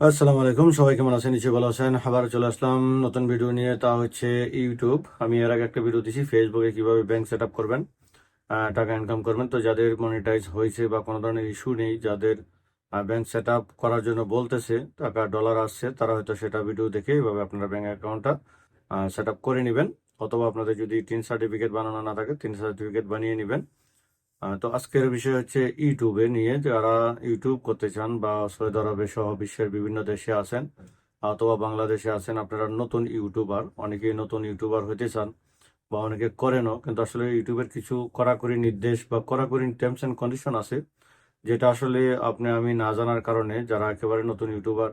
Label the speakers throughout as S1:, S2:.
S1: আসসালামু আলাইকুম, সবাই কেমন আছেন? নিচে ভালো আছেন। আবার চলে আসলাম নতুন ভিডিও নিয়ে। তা হচ্ছে ইউটিউব আমি এর আগে একটা ভিডিও দিছি ফেসবুকে কীভাবে ব্যাংক সেট করবেন টাকা ইনকাম করবেন। তো যাদের মনিটাইজ হয়েছে বা কোনো ধরনের ইস্যু নেই, যাদের ব্যাংক সেট করার জন্য বলতেছে, টাকা ডলার আসছে, তারা হয়তো সেটা ভিডিও দেখে এভাবে আপনারা ব্যাংক অ্যাকাউন্টটা সেট করে নেবেন। অথবা আপনাদের যদি তিন সার্টিফিকেট বানানো না থাকে, তিন সার্টিফিকেট বানিয়ে নেবেন। তো আজকের বিষয় হচ্ছে ইউটিউবে নিয়ে যারা ইউটিউব করতে চান বা সৌদি আরবে সহ বিশ্বের বিভিন্ন দেশে আছেন, অথবা বাংলাদেশে আছেন, আপনারা নতুন ইউটিউবার, অনেকেই নতুন ইউটিউবার হতে চান বা অনেকে করেনও, কিন্তু আসলে ইউটিউবের কিছু কড়াকড়ি নির্দেশ বা কড়াকড়ি টার্মস অ্যান্ড কন্ডিশন আছে, যেটা আসলে আপনি আমি না জানার কারণে যারা একেবারে নতুন ইউটিউবার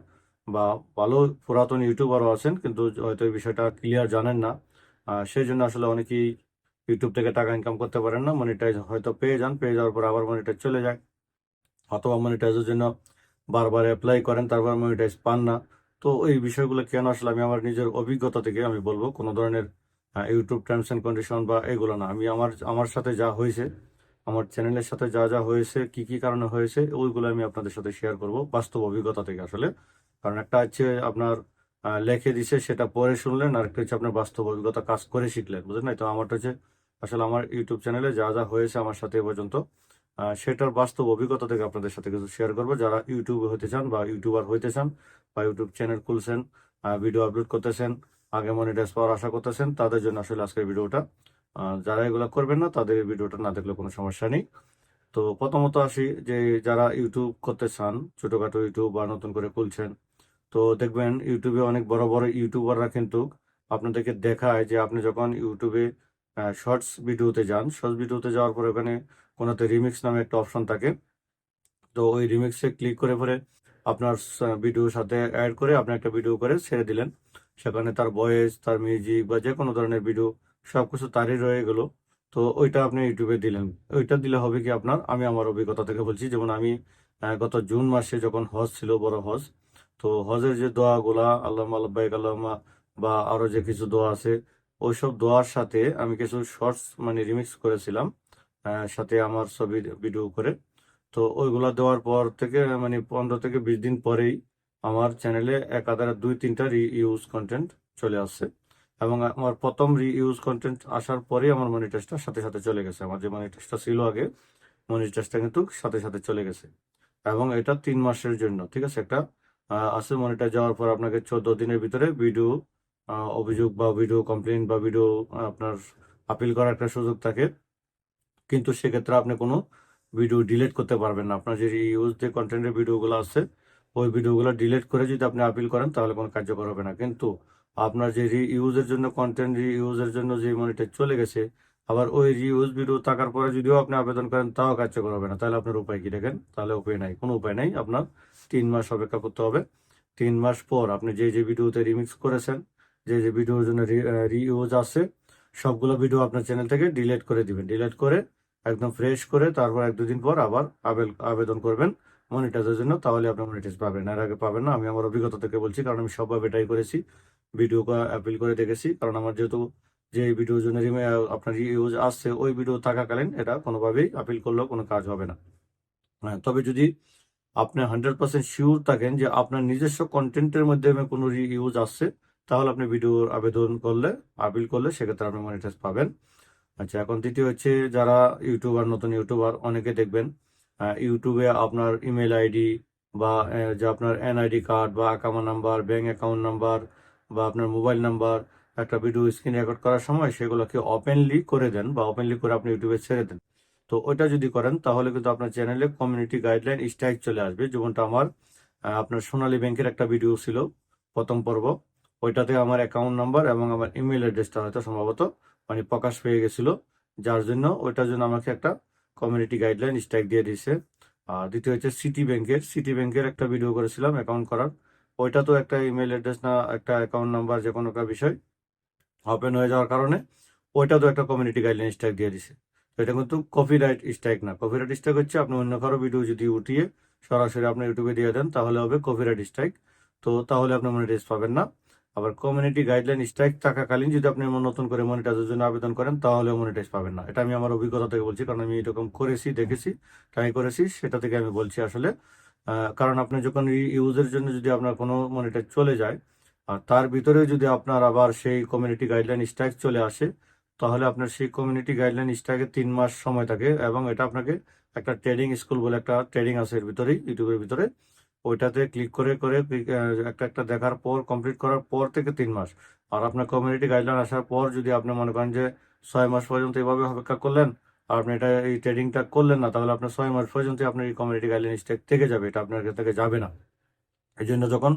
S1: বা ভালো পুরাতন ইউটিউবারও আছেন, কিন্তু হয়তো এই বিষয়টা ক্লিয়ার জানেন না সেই জন্য আসলে অনেকেই ইউটিউব থেকে টাকা ইনকাম করতে পারেন না মনিটাইজ হয়তো পেয়ে যান, পেয়ে যাওয়ার পর আবার মনিটাইজ চলে যায়। অথবা মনিটাইজের জন্য বারবার অ্যাপ্লাই করেন, তারপর মনিটাইজ পান না। তো এই বিষয়গুলো কেন আসলে আমি আমার নিজের অভিজ্ঞতা থেকে আমি বলব, কোনো ধরনের ইউটিউব টার্মস অ্যান্ড কন্ডিশন বা এগুলো না। আমি আমার আমার সাথে যা হয়েছে, আমার চ্যানেলের সাথে যা যা হয়েছে, কি কি কারণে হয়েছে, ওইগুলো আমি আপনাদের সাথে শেয়ার করব, বাস্তব অভিজ্ঞতা থেকে আসলে। কারণ একটা হচ্ছে আপনার লেখে দিছে, সেটা পরে শুনলেন আর একটা হচ্ছে আপনার বাস্তব অভিজ্ঞতা কাজ করে শিখলেন, বুঝলেন না? তো আমারটা হচ্ছে, আসলে আমার ইউটিউব চ্যানেলে যা যা হয়েছে আমার সাথে এ পর্যন্ত সেটার বাস্তব অভিজ্ঞতা থেকে আপনাদের সাথে কিছু শেয়ার করব। যারা ইউটিউবে হতে চান বা ইউটিউবার হইতে চান বা ইউটিউব চ্যানেল খুলছেন ভিডিও আপলোড করতেছেন, আগে মনিটাইজ পাওয়ার আশা করতেছেন, তাদের জন্য আসলে আজকের ভিডিওটা যারা এগুলো করবেন না, তাদের ভিডিওটা না দেখলে কোনো সমস্যা নেই। তো প্রথমত আসি যে, যারা ইউটিউব করতে চান, ছোটোখাটো ইউটিউব বা নতুন করে খুলছেন তো দেখবেন ইউটিউবে অনেক বড় বড় ইউটিউবাররা কিন্তু আপনাদেরকে দেখায় যে আপনি যখন ইউটিউবে শর্টস ভিডিওতে যান, শর্টস ভিডিওতে যাওয়ার পর ওখানে কোনোতে রিমিক্স নামে একটা অপশন থাকে। তো ওই রিমিক্সে ক্লিক করে পরে আপনার ভিডিওর সাথে অ্যাড করে আপনি একটা ভিডিও করে ছেড়ে দিলেন। সেখানে তার ভয়েস তার মিউজিক বা যে কোনো ধরনের ভিডিও সব কিছু তারই রয়ে গেলো। তো ওইটা আপনি ইউটিউবে দিলেন। ওইটা দিলে হবে কি আপনার? আমি আমার অভিজ্ঞতা থেকে বলছি, যেমন আমি গত জুন মাসে যখন হজ ছিল, বড় হজ তো হজের যে দোয়াগুলা আল্লাহ আল্লাহ আল্লাহ বা আরও যে কিছু দোয়া আছে, ওইসব দোয়ার সাথে আমি কিছু শর্টস মানে রিমিক্স করেছিলাম সাথে আমার ছবি ভিডিও করে। তো ওইগুলা দেওয়ার পর থেকে মানে পনেরো থেকে বিশ দিন পরেই আমার চ্যানেলে এক আধারে দুই তিনটা রি ইউজ কন্টেন্ট চলে আসছে। এবং আমার প্রথম রি ইউজ কন্টেন্ট আসার পরেই আমার মনিটাইজটা সাথে সাথে চলে গেছে। আমার যে মনিটাইজটা ছিল আগে, মনিটাইজটা কিন্তু সাথে সাথে চলে গেছে। এবং এটা তিন মাসের জন্য, ঠিক আছে? একটা আছে মনিটাইজ যাওয়ার পর আপনাকে চোদ্দ দিনের ভিতরে ভিডিও অভিযোগ বা ভিডিও কমপ্লেন বা ভিডিও আপনার আপিল করার একটা সুযোগ থাকে। কিন্তু সেক্ষেত্রে আপনি কোনো ভিডিও ডিলিট করতে পারবেন না। আপনার যে ইউজ যে কন্টেন্টের ভিডিওগুলো আছে, ওই ভিডিওগুলো ডিলিট করে যদি আপনি আপিল করেন, তাহলে কোনো কার্যকর হবে না। কিন্তু আপনার যে রি ইউজের জন্য কন্টেন্ট রি ইউজের জন্য যে মনিটাইজ চলে গেছে আবার ওই রিউজ ভিডিও থাকার পরে যদিও আপনি আবেদন করেন, তাও কার্যকর হবে না। তাহলে আপনার উপায় কি দেখেন? তাহলে উপায় নাই। কোনো উপায় নাই। আপনার তিন মাস অপেক্ষা করতে হবে। তিন মাস পর আপনি যে যে ভিডিওতে রিমিক্স করেছেন, যে যে ভিডিওর জন্য রিউজ আছে, সবগুলো ভিডিও আপনার চ্যানেল থেকে ডিলিট করে দিবেন। ডিলেট করে একদম ফ্রেশ করে তারপর এক দুদিন পর আবার আবেদন করবেন মনিটাইজের জন্য। তাহলে আপনি মনিটাইজ পাবেন। এর আগে পাবেন না। আমি আমার অভিজ্ঞতা থেকে বলছি, কারণ আমি সবভাবে এটাই করেছি। ভিডিও অ্যাপিল করে দেখেছি। কারণ আমার যেহেতু যে ভিডিওর জন্য আপনার ইউজ আসছে ওই ভিডিও থাকাকালীন এটা কোনোভাবেই আপিল করলেও কোনো কাজ হবে না। হ্যাঁ, তবে যদি আপনি হান্ড্রেড পার্সেন্ট শিওর থাকেন যে আপনার নিজস্ব কন্টেন্টের মাধ্যমে কোনো ইউজ আসছে তাহলে আপনি ভিডিওর আবেদন করলে আপিল করলে সেক্ষেত্রে আপনি মনিটাইজ পাবেন। আচ্ছা এখন দ্বিতীয় হচ্ছে যারা ইউটিউবার নতুন ইউটিউবার অনেকে দেখবেন ইউটিউবে আপনার ইমেল আইডি বা যে আপনার এনআইডি কার্ড বা আকামা নাম্বার ব্যাঙ্ক অ্যাকাউন্ট নাম্বার বা আপনার মোবাইল নাম্বার একটা ভিডিও স্ক্রিন রেকর্ড করার সময় সেগুলোকে ওপেনলি করে দেন বা ওপেনলি করে আপনি ইউটিউবে ছেড়ে দেন। তো ওইটা যদি করেন, তাহলে কিন্তু আপনার চ্যানেলে কমিউনিটি গাইডলাইন স্ট্রাইক চলে আসবে। যেমনটা আমার আপনার সোনালী ব্যাংকের একটা ভিডিও ছিল, প্রথম পর্ব। ওইটাতে আমার অ্যাকাউন্ট নাম্বার এবং আমার ইমেল অ্যাড্রেসটা হয়তো সম্ভবত মানে প্রকাশ পেয়ে গেছিল। যার জন্য ওইটার জন্য আমাকে একটা কমিউনিটি গাইডলাইন স্ট্রাইক দিয়ে দিয়েছে। আর দ্বিতীয় হচ্ছে সিটি ব্যাংকের সিটি ব্যাংকের একটা ভিডিও করেছিলাম অ্যাকাউন্ট করার। ওইটা তো একটা ইমেল অ্যাড্রেস না, একটা অ্যাকাউন্ট নাম্বার যে কোনো একটা বিষয়। ওপেন হয়ে যাওয়ার কারণে ওইটা তো একটা কমিউনিটি গাইডলাইন স্ট্রাইক দিয়ে দিছে। তো এটা কিন্তু কপিরাইট স্ট্রাইক না। কপিরাইট স্ট্রাইক হচ্ছে আপনি অন্য কারও ভিডিও যদি উঠিয়ে সরাসরি আপনি ইউটিউবে দিয়ে দেন, তাহলে হবে কপিরাইট স্ট্রাইক তো তাহলে আপনি মনিটাইজ পাবেন না। আবার কমিউনিটি গাইডলাইন স্ট্রাইক থাকাকালীন যদি আপনি নতুন করে মনিটাইজের জন্য আবেদন করেন তাহলে মনিটাইজ পাবেন না। এটা আমি আমার অভিজ্ঞতা থেকে বলছি, কারণ আমি এরকম করেছি, দেখেছি ট্রাই করেছি, সেটা থেকে আমি বলছি আসলে কারণ আপনি যখন ইউজের জন্য যদি আপনার কোনো মনিটাইজ চলে যায় আর তার ভিতরে যদি আপনার আবার সেই কমিউনিটি গাইডলাইন স্ট্রাইক চলে আসে, তাহলে আপনার সেই কমিউনিটি গাইডলাইন স্ট্রাইকে তিন মাস সময় থাকে এবং এটা আপনাকে একটা ট্রেডিং স্কুল বলে একটা ট্রেডিং আছে এর ভিতরেই ইউটিউবের ভিতরে। ওইটাতে ক্লিক করে করে একটা একটা দেখার পর কমপ্লিট করার পর থেকে তিন মাস। আর আপনার কমিউনিটি গাইডলাইন আসার পর যদি আপনি মনে করেন যে ছয় মাস পর্যন্ত এভাবে অপেক্ষা করলেন, আর আপনি এটা এই ট্রেডিংটা করলেন না, তাহলে আপনার ছয় মাস পর্যন্ত আপনার এই কমিউনিটি গাইডলাইন স্টেক থেকে যাবে, এটা আপনার থেকে যাবে না। এই জন্য যখন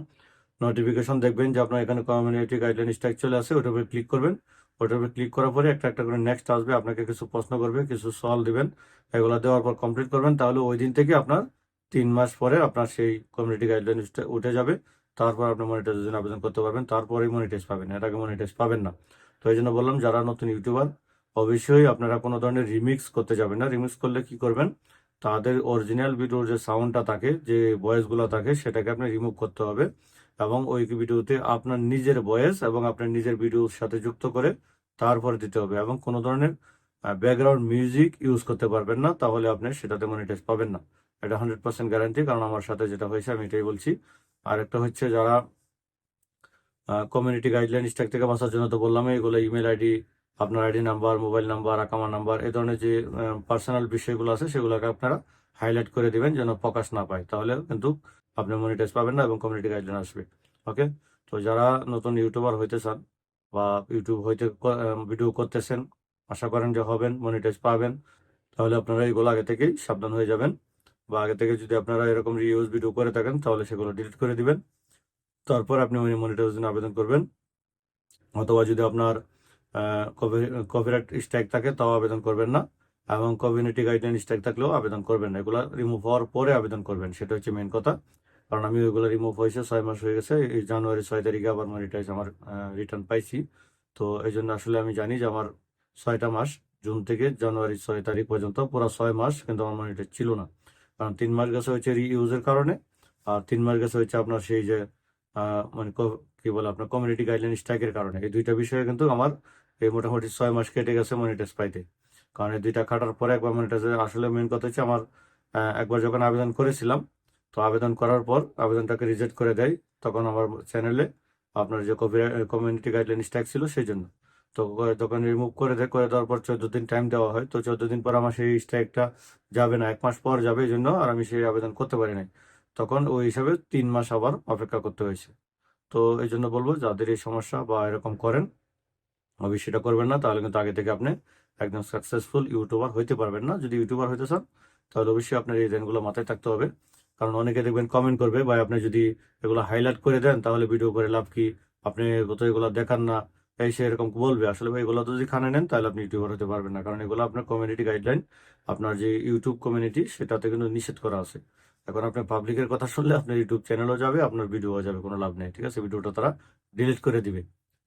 S1: নোটিফিকেশন দেখবেন যে আপনার এখানে কমিউনিটি গাইডলাইন স্ট্রাইক চলে আসে ওটার উপরে ক্লিক করবেন। ওটার উপরে ক্লিক করার পরে একটা একটা করে নেক্সট আসবে, আপনাকে কিছু প্রশ্ন করবে, কিছু সলভ দিবেন। এগুলো দেওয়ার পর কমপ্লিট করবেন, তাহলে ওই দিন থেকে আপনার তিন মাস পরে আপনার সেই কমিউনিটি গাইডলাইন উঠে যাবে। তারপর আপনি মনিটাইজেশন আবেদন করতে পারবেন, তারপরেই মনিটাইজ পাবেন, এর আগে মনিটাইজ পাবেন না। তো এই জন্য বললাম, যারা নতুন ইউটিউবার অবশ্যই আপনারা কোনো ধরনের রিমিক্স করতে যাবেন না। রিমিক্স করলে কি করবেন? তাদের অরিজিনাল ভিডিওর যে সাউন্ডটা থাকে, যে ভয়েসগুলো থাকে, সেটাকে আপনি রিমুভ করতে হবে। এবং ওই ভিডিওতে আপনার নিজের ভয়েস এবং আপনার নিজের ভিডিওর সাথে যুক্ত করে তারপরে দিতে হবে এবং কোনো ধরনের ব্যাকগ্রাউন্ড মিউজিক ইউজ করতে পারবেন না, তাহলে আপনি সেটাতে মনিটাইজ পাবেন না। এটা হান্ড্রেড পার্সেন্ট গ্যারান্টি কারণ আমার সাথে যেটা হয়েছে আমি এটাই বলছি। আর একটা হচ্ছে যারা কমিউনিটি গাইডলাইন স্ট্যাক থেকে বাঁচার জন্য তো বললাম, এগুলো ইমেল আইডি আপনার আইডি নাম্বার মোবাইল নাম্বার আকামা নাম্বার এ ধরনের যে পার্সোনাল বিষয়গুলো আছে সেগুলোকে আপনারা হাইলাইট করে দিবেন যেন প্রকাশ না পায়। তাহলে কিন্তু আপনি মনিটাইজ পাবেন না এবং কমিউনিটি গাইডলাইন আসবে ওকে তো যারা নতুন ইউটিউবার হইতে চান বা ইউটিউব হইতে ভিডিও করতেছেন, আশা করেন যে হবেন মনিটাইজ পাবেন, তাহলে আপনারা এগুলো আগে থেকেই সাবধান হয়ে যাবেন বা আগে থেকে যদি আপনারা এরকম রিউজ ভিডিও করে থাকেন, তাহলে সেগুলো ডিলিট করে দিবেন। তারপর আপনি মনিটাইজেশন আবেদন করবেন। অথবা যদি আপনার কপিরাইট স্ট্রাইক থাকে, তাও আবেদন করবেন না এবং কমিউনিটি গাইডলাইন স্ট্রাইক থাকলেও আবেদন করবেন না। এগুলো রিমুভ হওয়ার পরে আবেদন করবেন, সেটা হচ্ছে মেন কথা। কারণ আমি ওইগুলো রিমুভ হয়েছে, ছয় মাস হয়ে গেছে। এই জানুয়ারি ছয় তারিখে আবার মনিটাইজ আমার রিটার্ন পাইছি। তো এই জন্য আসলে আমি জানি যে আমার ছয়টা মাস, জুন থেকে জানুয়ারি ছয় তারিখ পর্যন্ত পুরো ছয় মাস কিন্তু আমার মনিটাইজ ছিল না। কারণ তিন মাস গেছে হচ্ছে রিইউজের কারণে, আর তিন মাস গেছে হচ্ছে আপনার সেই যে মানে ক- বলে আপনার কমিউনিটি গাইডলাইন স্ট্রাইকের কারণে। এই দুইটা বিষয়ে কিন্তু আমার এই মোটামুটি ছয় মাস কেটে গেছে মনিটাইজ পাইতে। কারণ এই দুইটা কাটার পরে একবার মনিটাইজ আসলে মেন কথা হচ্ছে আমার একবার যখন আবেদন করেছিলাম তো আবেদন করার পর আবেদনটাকে রিজেক্ট করে দেয় তখন আমার চ্যানেলে আপনার যে কমিউনিটি গাইডলাইন স্ট্রাইক ছিল সেই জন্য। তো তখন রিমুভ করে দেয় করে দেওয়ার পর চোদ্দ দিন টাইম দেওয়া হয়। তো চোদ্দ দিন পর আমার সেই স্ট্রাইকটা যাবে না, এক মাস পর যাবে এই জন্য আর আমি সেই আবেদন করতে পারি নাই। তখন ওই হিসাবে তিন মাস আবার অপেক্ষা করতে হয়েছে। তো এই জন্য বলব, যাদের এই সমস্যা বা এরকম করেন, অবশ্যই সেটা করবেন না। তাহলে কিন্তু আগে থেকে আপনি একদম সাকসেসফুল ইউটিউবার হইতে পারবেন না। যদি ইউটিউবার হইতে চান, তাহলে অবশ্যই আপনার এই লাইনগুলো মাথায় থাকতে হবে। কারণ অনেকে দেখবেন কমেন্ট করবে বা আপনি যদি এগুলো হাইলাইট করে দেন, তাহলে ভিডিও করে লাভ কি? আপনি তো এগুলো দেখান না। এই সে এরকম বলবে। আসলে ভাই, এগুলো যদি খানে নেন, তাহলে আপনি ইউটিউবার হতে পারবেন না। কারণ এগুলো আপনার কমিউনিটি গাইডলাইন আপনার যে ইউটিউব কমিউনিটি সেটাতে কিন্তু নিষেধ করা আছে। এখন আপনি পাবলিকের কথা শুনলে আপনার ইউটিউব চ্যানেলও যাবে, আপনার ভিডিও যাবে, কোনো লাভ নেই, ঠিক আছে? ভিডিওটা তারা ডিলিট করে দিবে।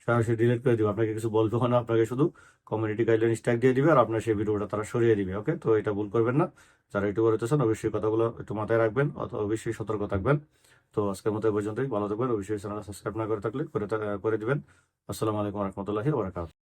S1: সরাসরি ডিলিট করে দিবে। আপনাকে কিছু বলবে না, আপনাকে শুধু কমিউনিটি গাইডলাইন স্ট্যাক দিয়ে দিবে আর আপনার সেই ভিডিওটা তারা সরিয়ে দিবে ওকে তো এটা ভুল করবেন না। যারা ইউটিউবার হতেছেন অবশ্যই কথাগুলো একটু মাথায় রাখবেন অথবা অবশ্যই সতর্ক থাকবেন। তো আজকের মতো পর্যন্তই, ভালো থাকবেন, অবশ্যই চ্যানেলটা সাবস্ক্রাইব না করে থাকলে করে করে দিবেন। আসসালামু আলাইকুম রহমতুল্লাহি ওবরাকাতুহু